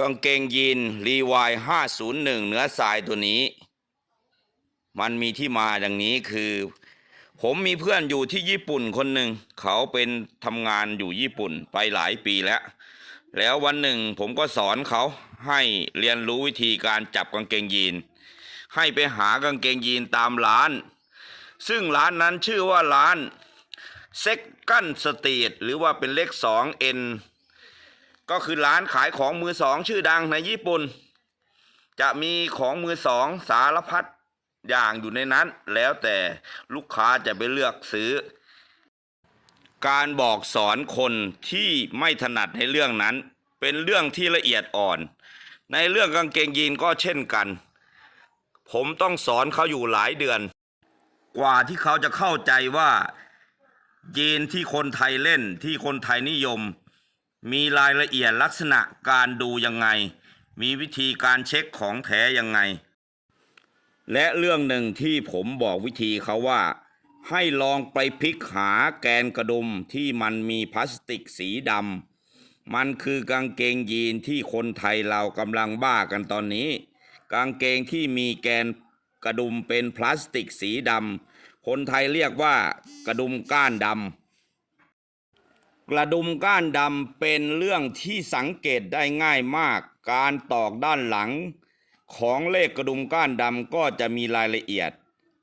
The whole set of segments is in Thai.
กางเกงยีนรีวาย501เนื้อทรายตัวนี้ มันมีที่มาดังนี้คือ ผมมีเพื่อนอยู่ที่ญี่ปุ่นคนหนึ่ง เขาเป็นทำงานอยู่ญี่ปุ่นไปหลายปีแล้ว แล้ววันหนึ่งผมก็สอนเขาให้เรียนรู้วิธีการจับกางเกงยีน ให้ไปหากางเกงยีนตามร้าน ซึ่งร้านนั้นชื่อว่าร้านเซ็กกันสตรีทหรือว่าเป็นเลขสองเอ็น ก็คือร้านขายของมือสองชื่อดังในญี่ปุ่น จะมีของมือสองสารพัดอย่างอยู่ในนั้น แล้วแต่ลูกค้าจะไปเลือกซื้อ การบอกสอนคนที่ไม่ถนัดในเรื่องนั้น เป็นเรื่องที่ละเอียดอ่อน ในเรื่องกางเกงยีนก็เช่นกัน ผมต้องสอนเขาอยู่หลายเดือน กว่าที่เขาจะเข้าใจว่ายีนที่คนไทยเล่นที่คนไทยนิยม มีรายละเอียดลักษณะการดูยังไง มีวิธีการเช็คของแท้ยังไง และเรื่องหนึ่งที่ผมบอกวิธีเขาว่า ให้ลองไปพลิกหาแกนกระดุมที่มันมีพลาสติกสีดำมันคือกางเกงยีนที่คนไทยเรากำลังบ้ากันตอนนี้ กางเกงที่มีแกนกระดุมเป็นพลาสติกสีดำคนไทยเรียกว่ากระดุมก้านดำ กระดุมก้านดำเป็นเรื่องที่สังเกตได้ง่ายมาก การตอกด้านหลัง ของเลขกระดุมก้านดำก็จะมีรายละเอียด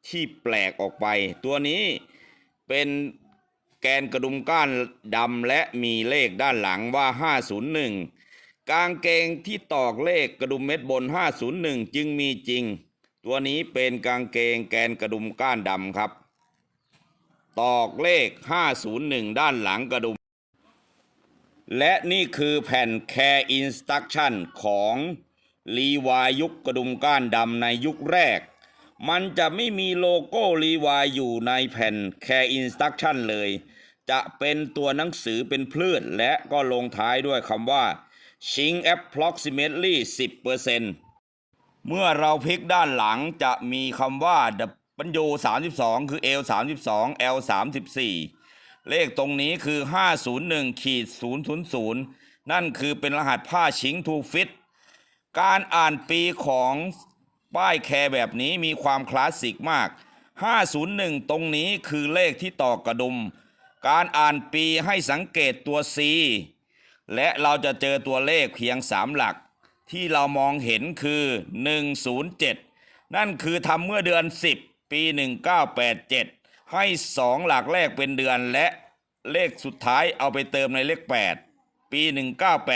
ที่แปลกออกไป ตัวนี้เป็นแกนกระดุมก้านดำและมีเลขด้านหลังว่า 501 กางเกงที่ตอกเลขกระดุมเม็ดบน 501 จึงมีจริง ตัวนี้เป็นกางเกงแกนกระดุมก้านดำครับ ตอกเลข 501 ด้านหลังกระดุม และนี่คือแผ่น Care Instruction ของรีวายยุคกระดุมก้านดำในยุคแรก มันจะไม่มีโลโก้รีวายอยู่ในแผ่น Care Instruction เลย จะเป็นตัวหนังสือเป็นพืชและก็ลงท้ายด้วยคำว่า Shing approximately 10%เมื่อเราพลิกด้านหลังจะมีคำว่า W 32 คือ L 32 L 34 เลขตรงนี้คือ 501ขีด000 นั่นคือเป็นรหัสผ้าชิงทูฟิต การอ่านปีของป้ายแคร์แบบนี้มีความคลาสสิกมาก 501 ตรงนี้คือเลขที่ต่อกระดุม การอ่านปีให้สังเกตตัว C และเราจะเจอตัวเลขเพียง 3 หลัก ที่เรามองเห็นคือ 107 นั่นคือทำเมื่อเดือน 10 ปี 1987 ให้สองหลักแรกเป็นเดือนและเลขสุดท้ายเอาไปเติมในเลข 8 ปี 1987